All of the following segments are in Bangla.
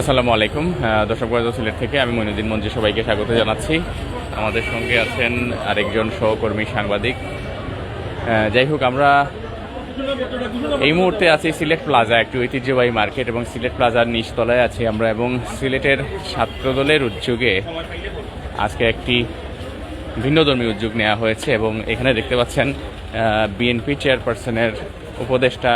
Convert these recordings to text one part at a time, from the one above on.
আসসালামু আলাইকুম। দর্শক বরাদ সিলেট থেকে আমি মইনুদ্দিন মঞ্জু সবাইকে স্বাগত জানাচ্ছি। আমাদের সঙ্গে আছেন আরেকজন সহকর্মী সাংবাদিক। যাই হোক, আমরা এই মুহূর্তে আছি সিলেট প্লাজা, একটি ঐতিহ্যবাহী মার্কেট এবং সিলেট প্লাজার নিচতলায় আছি আমরা এবং সিলেটের ছাত্রদলের উদ্যোগে আজকে একটি ভিন্নধর্মী উদ্যোগ নেওয়া হয়েছে এবং এখানে দেখতে পাচ্ছেন বিএনপি চেয়ারপারসনের উপদেষ্টা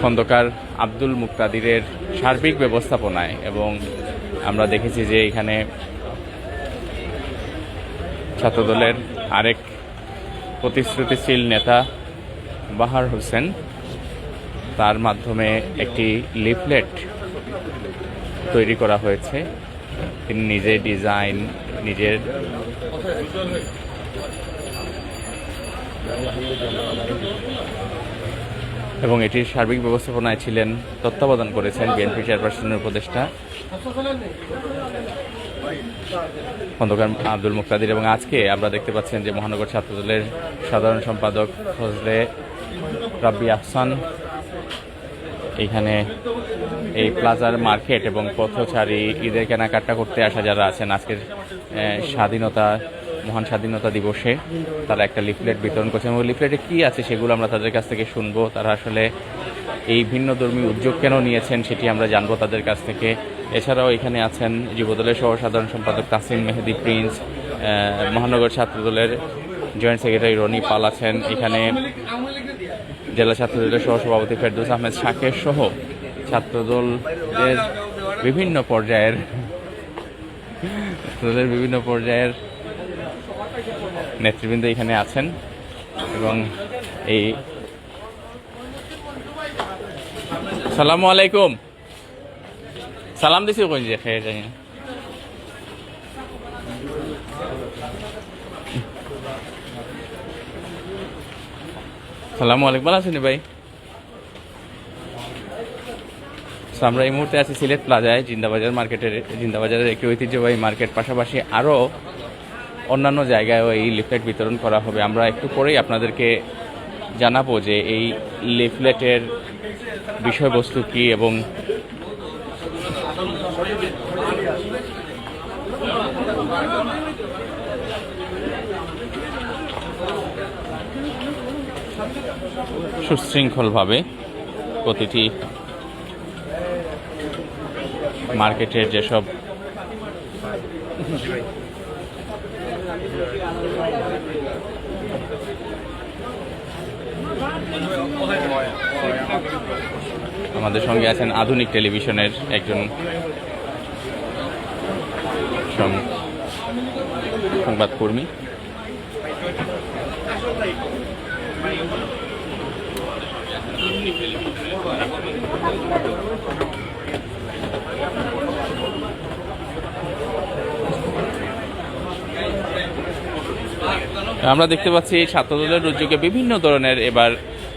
খন্দকার আব্দুল মুক্তাদিরের সার্বিক ব্যবস্থাপনায় এবং আমরা দেখেছি যে এখানে ছাত্রদলের আরেক প্রতিশ্রুতিশীল নেতা বাহার হোসেন, তার মাধ্যমে একটি লিফলেট তৈরি করা হয়েছে। তিনি নিজে ডিজাইন নিজের এবং এটির সার্বিক ব্যবস্থাপনায় ছিলেন তত্ত্বাবধান করেছেন বিএনপি চেয়ারপারসনের উপদেষ্টা খন্দকার আব্দুল মুক্তাদির। এবং আজকে আমরা দেখতে পাচ্ছেন যে মহানগর ছাত্রদলের সাধারণ সম্পাদক ফজলে রাব্বি আহসান এখানে এই প্লাজার মার্কেট এবং পথচারী ঈদের কেনাকাটা করতে আসা যারা আছেন, আজকের স্বাধীনতা মহান স্বাধীনতা দিবসে তারা একটা লিফলেট বিতরণ করছেন এবং লিফলেটে কি আছে সেগুলো আমরা তাদের কাছ থেকে শুনব। তারা আসলে এই ভিন্ন ধর্মী উদ্যোগ কেন নিয়েছেন সেটি আমরা জানব তাদের কাছ থেকে। এছাড়াও এখানে আছেন যুবদলের সহ সাধারণ সম্পাদক তাসিম মেহেদি প্রিন্স মহানগর ছাত্রদলের জয়েন্ট সেক্রেটারি রনি পাল আছেন। এখানে জেলা ছাত্রদলের সহসভাপতি ফেরদৌস আহমেদ শাকের সহ ছাত্রদলের বিভিন্ন পর্যায়ের, ছাত্রদলের বিভিন্ন পর্যায়ের নেতৃবৃন্দ এখানে আছেন এবং এই সালামু আলাইকুম। সালাম দিছি কই যে খেয়ে যাই সালামু আলাইকুম, ভালো আছেন ভাই? আমরা এই মুহূর্তে আছি সিলেট প্লাজায়, জিন্দাবাজার মার্কেটের, জিন্দাবাজারের একটি ঐতিহ্যবাহী মার্কেট, পাশাপাশি আরও অন্যান্য জায়গায়ও এই লিফলেট বিতরণ করা হবে। আমরা একটু পরেই আপনাদেরকে জানাব যে এই লিফলেটের বিষয়বস্তু কি এবং সুশৃঙ্খলভাবে প্রতিটি মার্কেটের যেসব আমাদের সঙ্গে আছেন আধুনিক টেলিভিশনের একজন সংবাদকর্মী। আমরা দেখতে পাচ্ছি ছাত্রদলের উদ্যোগে বিভিন্ন ধরনের এবার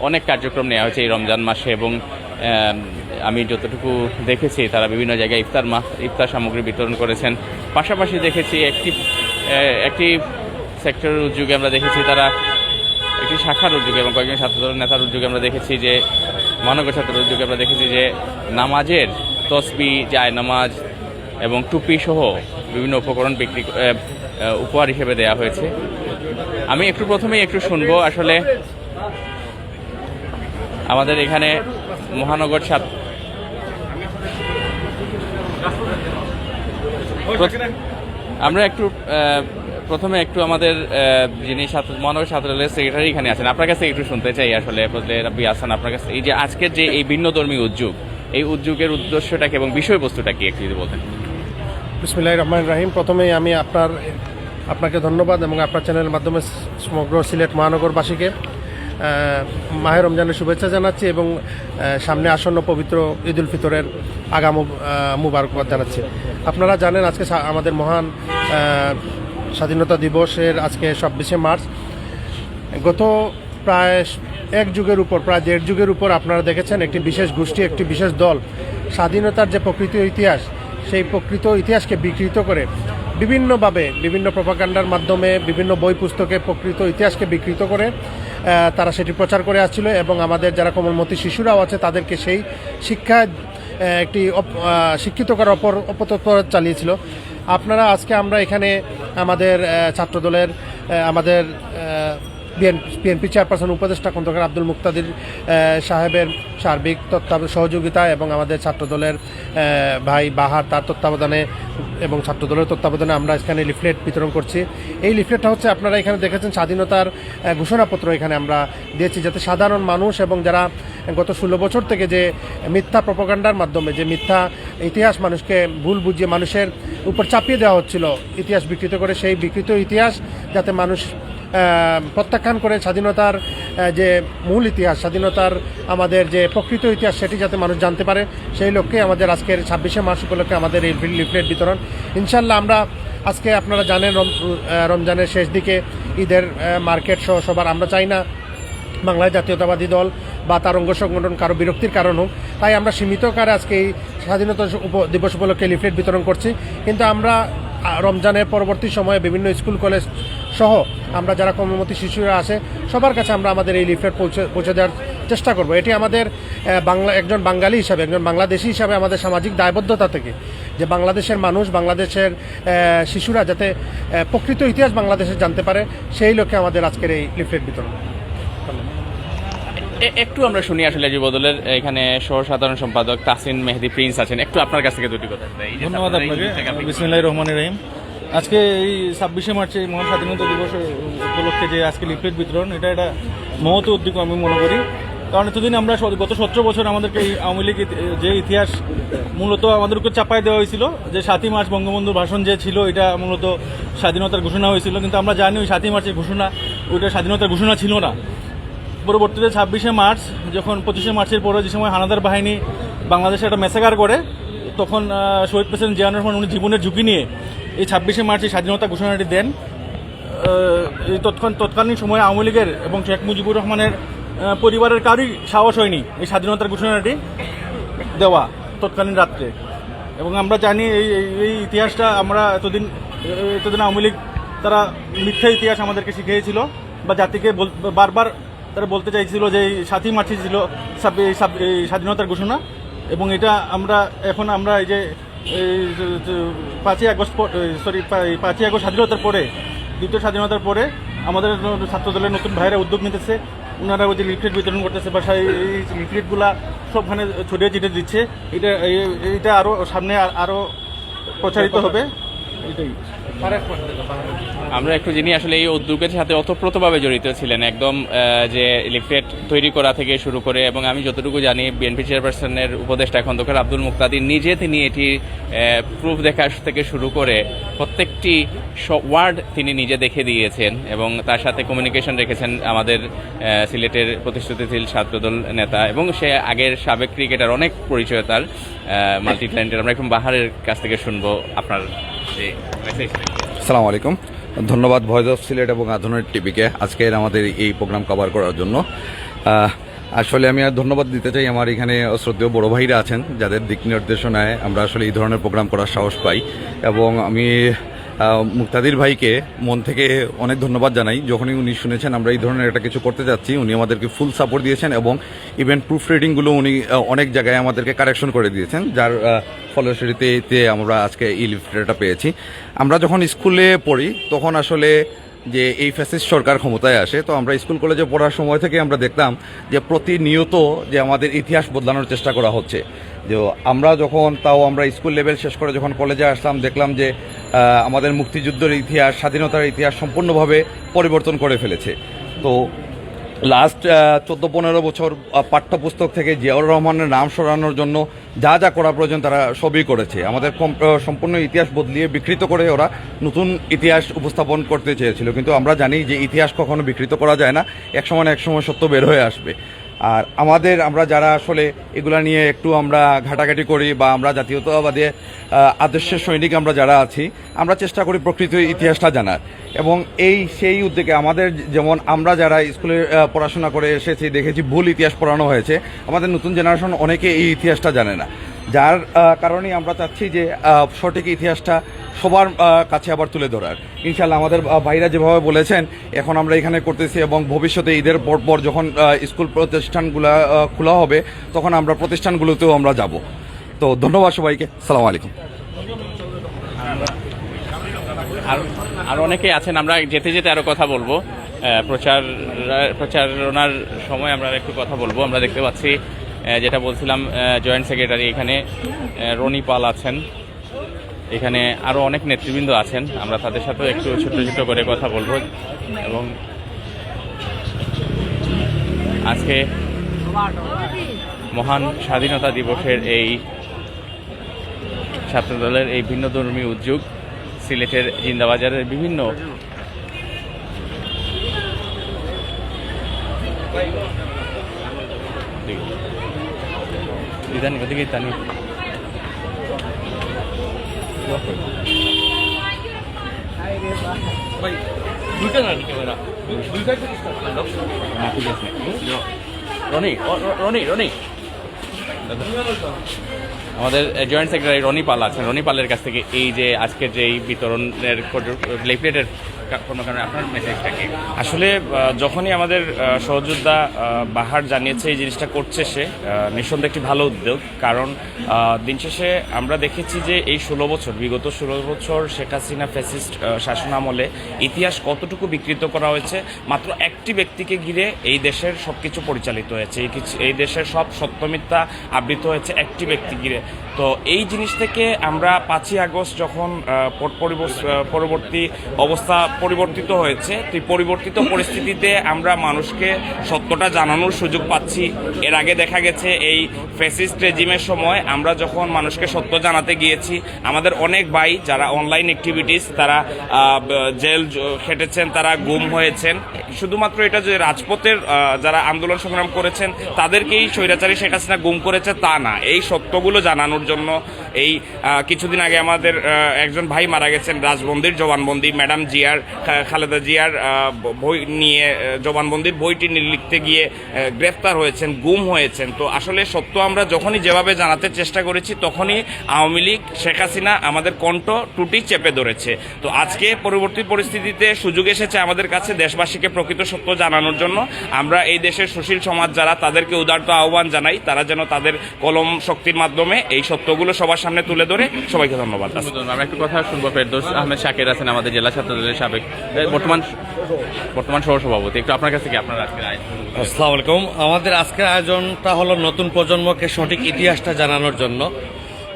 অনেক কার্যক্রম নেওয়া হয়েছে এই রমজান মাসে এবং আমি যতটুকু দেখেছি তারা বিভিন্ন জায়গায় ইফতার মা, ইফতার সামগ্রী বিতরণ করেছেন। পাশাপাশি দেখেছি একটি একটি সেক্টরের উদ্যোগে আমরা দেখেছি তারা একটি শাখার উদ্যোগে এবং কয়েকজন ছাত্রদলের নেতার উদ্যোগে আমরা দেখেছি যে মহানগর ছাত্রের উদ্যোগে আমরা দেখেছি যে নামাজের তসবি, জায় নামাজ এবং টুপি সহ বিভিন্ন উপকরণ বিক্রি উপহার হিসেবে দেওয়া হয়েছে। আমি একটু প্রথমেই একটু শুনব, আসলে আমাদের এখানে মহানগর ছাত্র আমরা একটু প্রথমে একটু আমাদের যিনি মহানগর ছাত্রালয়ের সেক্রেটারি এখানে আছেন, আপনার কাছে একটু শুনতে চাই আসলে রাব্বি আসান আপনার কাছে এই যে আজকের যে এই ভিন্নধর্মী উদ্যোগ, এই উদ্যোগের উদ্দেশ্যটা কি এবং বিষয়বস্তুটা কি একটু যদি বলতেন? বিসমিল্লাহ রহমান রাহিম। প্রথমেই আমি আপনার আপনাকে ধন্যবাদ এবং আপনার চ্যানেলের মাধ্যমে সমগ্র সিলেট মহানগরবাসীকে আহ, মাহে রমজানের শুভেচ্ছা জানাচ্ছি এবং সামনে আসন্ন পবিত্র ঈদ উল ফিতরের আগাম মুবারকবাদ জানাচ্ছি। আপনারা জানেন আজকে আমাদের মহান স্বাধীনতা দিবসের আজকে ছাব্বিশে মার্চ। গত প্রায় এক যুগের উপর প্রায় দেড় যুগের উপর আপনারা দেখেছেন একটি বিশেষ গোষ্ঠী একটি বিশেষ দল। স্বাধীনতার যে প্রকৃত ইতিহাস সেই প্রকৃত ইতিহাসকে বিকৃত করে বিভিন্নভাবে, বিভিন্ন প্রপাগান্ডার মাধ্যমে, বিভিন্ন বই পুস্তকে প্রকৃত ইতিহাসকে বিকৃত করে তারা সেটি প্রচার করে আসছিল এবং আমাদের যারা কোমলমতি শিশুরাও আছে, তাদেরকে সেই শিক্ষা একটি শিক্ষিত করার অপর, অপতৎপর চালিয়েছিল। আপনারা আজকে আমরা এখানে আমাদের ছাত্রদলের আমাদের বিএনপি চেয়ারপারসন উপদেষ্টা খন্দকার আব্দুল মুক্তাদির সাহেবের সার্বিক তত্ত্বাব, সহযোগিতা এবং আমাদের ছাত্রদলের ভাই বাহার তার তত্ত্বাবধানে এবং ছাত্রদলের তত্ত্বাবধানে আমরা এখানে লিফলেট বিতরণ করছি। এই লিফলেটটা হচ্ছে আপনারা এখানে দেখেছেন স্বাধীনতার ঘোষণাপত্র এখানে আমরা দিয়েছি যাতে সাধারণ মানুষ এবং যারা গত ষোলো বছর থেকে যে মিথ্যা প্রপাগান্ডার মাধ্যমে যে মিথ্যা ইতিহাস মানুষকে ভুল বুঝিয়ে মানুষের উপর চাপিয়ে দেওয়া হচ্ছিল, ইতিহাস বিকৃত করে সেই বিকৃত ইতিহাস যাতে মানুষ প্রত্যাখ্যান করে স্বাধীনতার যে মূল ইতিহাস, স্বাধীনতার আমাদের যে প্রকৃত ইতিহাস, সেটি যাতে মানুষ জানতে পারে, সেই লক্ষ্যে আমাদের আজকের ছাব্বিশে মার্চ উপলক্ষে আমাদের এই লিফলেট বিতরণ। ইনশাল্লাহ আমরা আজকে আপনারা জানেন, রম- রমজানের শেষ দিকে ঈদের মার্কেট সহ সবার, আমরা চাই না বাংলায় জাতীয়তাবাদী দল বা তার অঙ্গ সংগঠন কারও বিরক্তির কারণ হোক। তাই আমরা সীমিত আকারে আজকে এই স্বাধীনতা দিবস উপলক্ষে লিফলেট বিতরণ করছি। কিন্তু আমরা রমজানের পরবর্তী সময়ে বিভিন্ন স্কুল, কলেজ সহ আমরা যারা কর্মমতী শিশুরা আছে সবার কাছে আমরা আমাদের এই লিফলেট পৌঁছে পৌঁছে দেওয়ার চেষ্টা করব। এটি আমাদের বাংলা একজন বাঙালি হিসাবে একজন বাংলাদেশি হিসাবে আমাদের সামাজিক দায়বদ্ধতা থেকে যে বাংলাদেশের মানুষ বাংলাদেশের আহ, শিশুরা যাতে প্রকৃত ইতিহাস বাংলাদেশের জানতে পারে সেই লক্ষ্যে আমাদের আজকের এই লিফলেট বিতরণ। এ- একটু আমরা শুনি আসলে যুবদলের এখানে সহ সাধারণ সম্পাদক তাসিন মেহেদি প্রিন্স আছেন। একটু আপনার কাছ থেকে দুটি কথা। ধন্যবাদ আপনাকে। বিসমিল্লাহ রহমান রহিম। আজকে এই ছাব্বিশে মার্চে, এই মহান স্বাধীনতা দিবস উপলক্ষে যে আজকে লিফলেট বিতরণ, এটা একটা মহৎ উদ্যোগ আমি মনে করি। কারণ এতদিন আমরা গত সতেরো বছর আমাদেরকে এই আওয়ামী লীগ যে ইতিহাস মূলত আমাদের উপর চাপাই দেওয়া হয়েছিল, যে সাতই মার্চ বঙ্গবন্ধুর ভাষণ যে ছিল, এটা মূলত স্বাধীনতার ঘোষণা হয়েছিল। কিন্তু আমরা জানি ওই সাতই মার্চের ঘোষণা, ওইটা স্বাধীনতার ঘোষণা ছিল না। পরবর্তীতে ছাব্বিশে মার্চ, যখন পঁচিশে মার্চের পরে যে সময় হানাদার বাহিনী বাংলাদেশে একটা মেসাকার করে, তখন শহীদ প্রেসিডেন্ট জিয়ানুর রহমান, উনি জীবনের ঝুঁকি নিয়ে এই ছাব্বিশে মার্চে স্বাধীনতা ঘোষণাটি দেন এই তৎকালীন সময়ে আওয়ামী লীগের এবং শেখ মুজিবুর রহমানের পরিবারের কারোই সাহস হয়নি এই স্বাধীনতার ঘোষণাটি দেওয়া তৎকালীন রাত্রে। এবং আমরা জানি এই এই- এই ইতিহাসটা আমরা এতদিন এতদিন আওয়ামী লীগ তারা মিথ্যা ইতিহাস আমাদেরকে শিখিয়েছিল বা জাতিকে বারবার তারা বলতে চাইছিল যে এই সাতই মার্চে ছিল এই স্বাধীনতার ঘোষণা। এবং এটা আমরা এখন আমরা এই এই যে পাঁচই আগস্ট সরি পাঁচই আগস্ট স্বাধীনতার পরে দ্বিতীয় স্বাধীনতার পরে আমাদের ছাত্রদলের নতুন ভাইরা উদ্যোগ নিতেছে। ওনারা ওই যে লিফলেট বিতরণ করতেছে বা সেই- এই লিফলেটগুলা সবখানে ছড়িয়ে ছিটে দিচ্ছে। এটা এটা এইটা আরও সামনে আরও প্রচারিত হবে। এটাই। আমরা একটু যিনি আসলে এই উদ্যোগের সাথে ওতপ্রোতভাবে জড়িত ছিলেন, একদম যে লিফলেট তৈরি করা থেকে শুরু করে এবং আমি যতটুকু জানি বিএনপি চেয়ারপারসনের উপদেষ্টা খন্দকার আব্দুল মুক্তাদির নিজে তিনি এটি প্রুফ দেখা থেকে শুরু করে প্রত্যেকটি ওয়ার্ড তিনি নিজে দেখে দিয়েছেন এবং তার সাথে কমিউনিকেশন রেখেছেন আমাদের সিলেটের প্রতিশ্রুতিশীল ছাত্রদল নেতা এবং সে আগের সাবেক ক্রিকেটার অনেক পরিচয় তার মাল্টি ট্যালেন্টেড আমরা একদম বাহারের কাছ থেকে শুনব আপনার যে message টা। সালাম আলাইকুম। ধন্যবাদ ভয়েস অফ সিলেট এবং আধুনিক টিভিকে আজকের আমাদের এই প্রোগ্রাম কভার করার জন্য। আসলে আমি আর ধন্যবাদ দিতে চাই আমার এখানে শ্রদ্ধেয় বড় ভাইরা আছেন, যাদের দিক নির্দেশনায় আমরা আসলে এই ধরনের প্রোগ্রাম করার সাহস পাই। এবং আমি মুক্তাদির ভাইকে মন থেকে অনেক ধন্যবাদ জানাই। যখনই উনি শুনেছেন আমরা এই ধরনের একটা কিছু করতে যাচ্ছি, উনি আমাদেরকে ফুল সাপোর্ট দিয়েছেন এবং ইভেন প্রুফ রিডিংগুলো উনি অনেক জায়গায় আমাদেরকে কারেকশন করে দিয়েছেন, যার ফলশ্রুতিতে আমরা আজকে এই পেয়েছি। আমরা যখন স্কুলে পড়ি, তখন আসলে যে এই ফ্যাসিস্ট সরকার ক্ষমতায় আসে, তো আমরা স্কুল কলেজে পড়ার সময় থেকে আমরা দেখতাম যে প্রতিনিয়ত যে আমাদের ইতিহাস বদলানোর চেষ্টা করা হচ্ছে। যে আমরা যখন, তাও আমরা স্কুল লেভেল শেষ করে যখন কলেজে আসলাম, দেখলাম যে আমাদের মুক্তিযুদ্ধের ইতিহাস, স্বাধীনতার ইতিহাস সম্পূর্ণভাবে পরিবর্তন করে ফেলেছে। তো লাস্ট চোদ্দ পনেরো বছর পাঠ্যপুস্তক থেকে জিয়াউর রহমানের নাম সরানোর জন্য যা যা করা প্রয়োজন তারা সবই করেছে। আমাদের সম্পূর্ণ ইতিহাস বদলিয়ে বিকৃত করে ওরা নতুন ইতিহাস উপস্থাপন করতে চেয়েছিল। কিন্তু আমরা জানি যে ইতিহাস কখনো বিকৃত করা যায় না। এক সময় এক সময় সত্য বের হয়ে আসবে। আর আমাদের আমরা যারা আসলে এগুলা নিয়ে একটু আমরা ঘাটাঘাটি করি বা আমরা জাতীয়তাবাদী আদর্শের সৈনিক আমরা যারা আছি, আমরা চেষ্টা করি প্রকৃত ইতিহাসটা জানার। এবং এই সেই উদ্যোগে আমাদের যেমন আমরা যারা স্কুলে পড়াশোনা করে এসেছি, দেখেছি ভুল ইতিহাস পড়ানো হয়েছে, আমাদের নতুন জেনারেশন অনেকে এই ইতিহাসটা জানে না। যার আহ, কারণেই আমরা চাচ্ছি যে সঠিক ইতিহাসটা সবার কাছে আবার তুলে ধরার। ইনশাল্লাহ আমাদের ভাইরা যেভাবে বলেছেন এখন আমরা এখানে করতেছি এবং ভবিষ্যতে ঈদের পর পর যখন স্কুল প্রতিষ্ঠানগুলো খোলা হবে তখন আমরা প্রতিষ্ঠানগুলোতেও আমরা যাব। তো ধন্যবাদ সবাইকে। সালাম আলাইকুম। আর অনেকেই আছেন আমরা যেতে যেতে আরও কথা বলব। প্রচার প্রচারণার সময় আমরা একটু কথা বলব। আমরা দেখতে পাচ্ছি যেটা বলছিলাম জয়েন্ট সেক্রেটারি এখানে রনি পাল আছেন। এখানে আরও অনেক নেতৃবৃন্দ আছেন। আমরা তাদের সাথেও একটু ছোট ছোট করে কথা বলব। এবং আজকে মহান স্বাধীনতা দিবসের এই ছাত্রদলের এই ভিন্নধর্মী উদ্যোগ, সিলেটের জিন্দাবাজারের বিভিন্ন ইদানি ওদিকে তানি রনি ও- ও- রনি রনি আমাদের জয়েন্ট সেক্রেটারি রনি পাল আছেন। রনি পালের কাছ থেকে এই যে আজকের যে এই বিতরণের লিফলেটের আসলে যখনই আমাদের সহযোদ্ধা বাহার জানিয়েছে এই জিনিসটা করছে সে নিঃসন্দেহে একটি ভালো উদ্যোগ। কারণ দিন শেষে আমরা দেখেছি যে এই ষোলো বছর, বিগত ষোলো বছর শেখ হাসিনা ফ্যাসিস্ট শাসন আমলে ইতিহাস কতটুকু বিকৃত করা হয়েছে, মাত্র একটি ব্যক্তিকে ঘিরে এই দেশের সব কিছু পরিচালিত হয়েছে। এই দেশের সব সত্যমিথ্যা আবৃত হয়েছে একটি ব্যক্তি ঘিরে। তো এই জিনিস থেকে আমরা পাঁচই আগস্ট যখন পরবর্তী অবস্থা পরিবর্তিত হয়েছে, তো পরিবর্তিত পরিস্থিতিতে আমরা মানুষকে সত্যটা জানানোর সুযোগ পাচ্ছি। এর আগে দেখা গেছে এই ফেসিস্ট রেজিমের সময় আমরা যখন মানুষকে সত্য জানাতে গিয়েছি, আমাদের অনেক ভাই যারা অনলাইন অ্যাক্টিভিটিস, তারা জেল খেটেছেন, তারা গুম হয়েছেন। শুধুমাত্র এটা যে রাজপথের যারা আন্দোলন সংগ্রাম করেছেন, তাদেরকেই স্বৈরাচারী শেখ হাসিনা গুম করেছে তা না। এই সত্যগুলো জানানোর জন্য এই কিছুদিন আগে আমাদের একজন ভাই মারা গেছেন, রাজবন্দির জবানবন্দি ম্যাডাম জিয়ার খালেদা জিয়ার বই নিয়ে জবানবন্দির বইটি লিখতে গিয়ে গ্রেফতার হয়েছেন, গুম হয়েছেন। তো আসলে সত্য আমরা যখনই যেভাবে জানাতে চেষ্টা করেছি, তখনই আওয়ামী লীগ, শেখ হাসিনা আমাদের কণ্ঠ টুটি চেপে ধরেছে। তো আজকে পরবর্তী পরিস্থিতিতে সুযোগ এসেছে আমাদের কাছে দেশবাসীকে প্রকৃত সত্য জানানোর জন্য। আমরা এই দেশের সুশীল সমাজ যারা, তাদেরকে উদারত আহ্বান জানাই, তারা যেন তাদের কলম শক্তির মাধ্যমে এই সত্যগুলো সবার সামনে তুলে ধরে সবাইকে ধন্যবাদ। আমরা একটু কথা শুনব ফেরদৌস আহমেদ শাকের আছেন আমাদের জেলা ছাত্রদলের সাবেক বর্তমান বর্তমান সহসভাপতি। একটু আপনার কাছে কি আপনার আজকের আয়োজন? আসসালামু আলাইকুম। আমাদের আজকের আয়োজনটা হলো নতুন প্রজন্মকে সঠিক ইতিহাসটা জানানোর জন্য।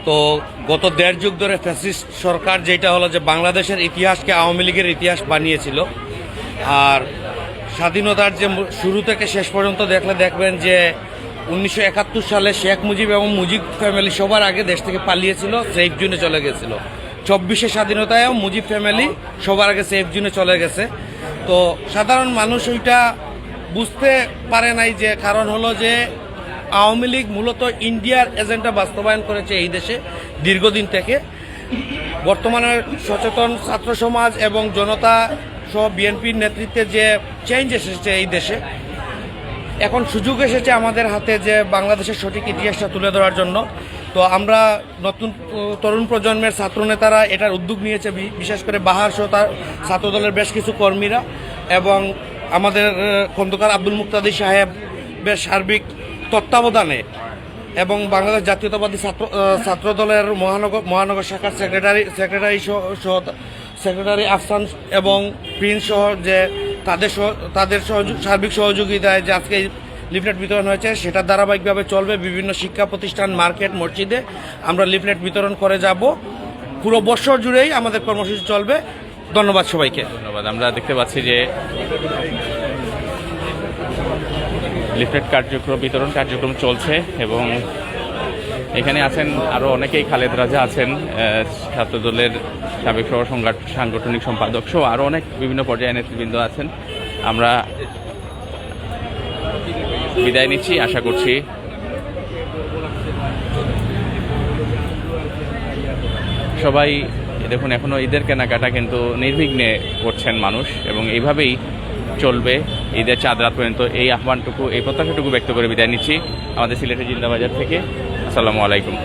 তো গত দেড় যুগ ধরে ফ্যাসিস্ট সরকার যেটা হলো যে বাংলাদেশের ইতিহাসকে আওয়ামী লীগের ইতিহাস বানিয়েছিল। আর স্বাধীনতার যে শুরু থেকে শেষ পর্যন্ত দেখলে দেখবেন যে উনিশশো একাত্তর সালে শেখ মুজিব এবং মুজিব ফ্যামিলি সবার আগে দেশ থেকে পালিয়েছিল সেফ জোনে চলে গেছিল। চব্বিশে স্বাধীনতায়ও মুজিব ফ্যামিলি সবার আগে সেফ জোনে চলে গেছে। তো সাধারণ মানুষ ওইটা বুঝতে পারে নাই যে, কারণ হলো যে, আওয়ামী লীগ মূলত ইন্ডিয়ার এজেন্ডা বাস্তবায়ন করেছে এই দেশে দীর্ঘদিন থেকে। বর্তমানে সচেতন ছাত্র সমাজ এবং জনতা সহ বিএনপির নেতৃত্বে যে চেঞ্জ এসেছে এই দেশে এখন সুযোগ এসেছে আমাদের হাতে যে বাংলাদেশের সঠিক ইতিহাসটা তুলে ধরার জন্য। তো আমরা নতুন তরুণ প্রজন্মের ছাত্রনেতারা এটার উদ্যোগ নিয়েছে বিশেষ করে বাহার সহ তার ছাত্রদলের বেশ কিছু কর্মীরা এবং আমাদের খন্দকার আব্দুল মুক্তাদি সাহেব বেশ সার্বিক তত্ত্বাবধানে এবং বাংলাদেশ জাতীয়তাবাদী ছাত্র আহ, ছাত্রদলের মহানগর মহানগর শাখার সেক্রেটারি সেক্রেটারি সহ সেক্রেটারি আফসান এবং প্রিন্স সহ যে তাদের তাদের সার্বিক সহযোগিতায় যে আজকে লিফলেট বিতরণ হয়েছে, সেটা ধারাবাহিকভাবে চলবে বিভিন্ন শিক্ষা প্রতিষ্ঠান, মার্কেট, মসজিদে। আমরা লিফলেট বিতরণ করে যাব। পুরো বছর জুড়েই আমাদের কর্মসূচি চলবে। ধন্যবাদ সবাইকে। ধন্যবাদ। আমরা দেখতে পাচ্ছি যে লিফলেট কার্যক্রম, বিতরণ কার্যক্রম চলছে এবং এখানে আছেন আরও অনেকেই, খালেদ রাজা আছেন ছাত্রদলের সাবেক সহ সাংগঠনিক সম্পাদক সহ আরও অনেক বিভিন্ন পর্যায়ে নেতৃবৃন্দ আছেন। আমরা বিদায় নিচ্ছি, আশা করছি সবাই, দেখুন, এখনও ঈদের কেনাকাটা কিন্তু নির্বিঘ্নে করছেন মানুষ এবং এইভাবেই চলবে ঈদের চাঁদ রাত পর্যন্ত এই আহ্বানটুকু, এই প্রত্যাশাটুকু ব্যক্ত করে বিদায় নিচ্ছি। আমাদের সিলেটের জিন্দাবাজার থেকে আসসালামু আলাইকুম।